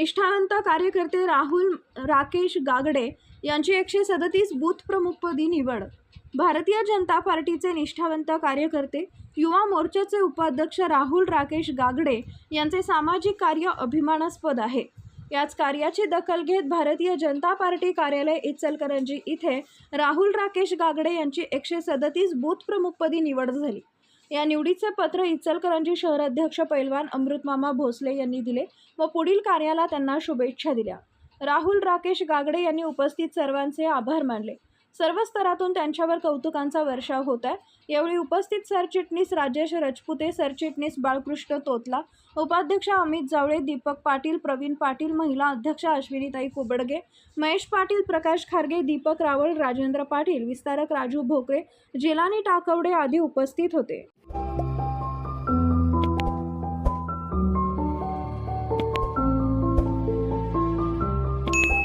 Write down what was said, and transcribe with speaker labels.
Speaker 1: निष्ठावंत कार्यकर्ते राहुल राकेश गागडे यांची एकशे सदतीस बूथ प्रमुखपदी निवड. भारतीय जनता पार्टीचे निष्ठावंत कार्यकर्ते युवा मोर्चाचे उपाध्यक्ष राहुल राकेश गागडे यांचे सामाजिक कार्य अभिमानास्पद आहे. याच कार्याची दखल घेत भारतीय जनता पार्टी कार्यालय इचलकरंजी इथे राहुल राकेश गागडे यांची एकशे सदतीस बूथ प्रमुखपदी निवड झाली. या निवडीचे पत्र इचलकरंजी शहराध्यक्ष पैलवान अमृतमामा भोसले यांनी दिले व पुढील कार्याला त्यांना शुभेच्छा दिल्या. राहुल राकेश गागडे यांनी उपस्थित सर्वांचे आभार मानले. सर्व स्तरातून त्यांच्यावर कौतुकांचा वर्षाव होत आहे यावेळी उपस्थित सरचिटणीस राजेश रजपुते सरचिटणीस बाळकृष्ण तोतला उपाध्यक्ष अमित जावळे दीपक पाटील प्रवीण पाटील महिला अध्यक्ष अश्विनीताई कुबडगे महेश पाटील प्रकाश खारगे दीपक रावळ राजेंद्र पाटील विस्तारक राजू भोकरे जिलानी टाकवडे आदी उपस्थित होते.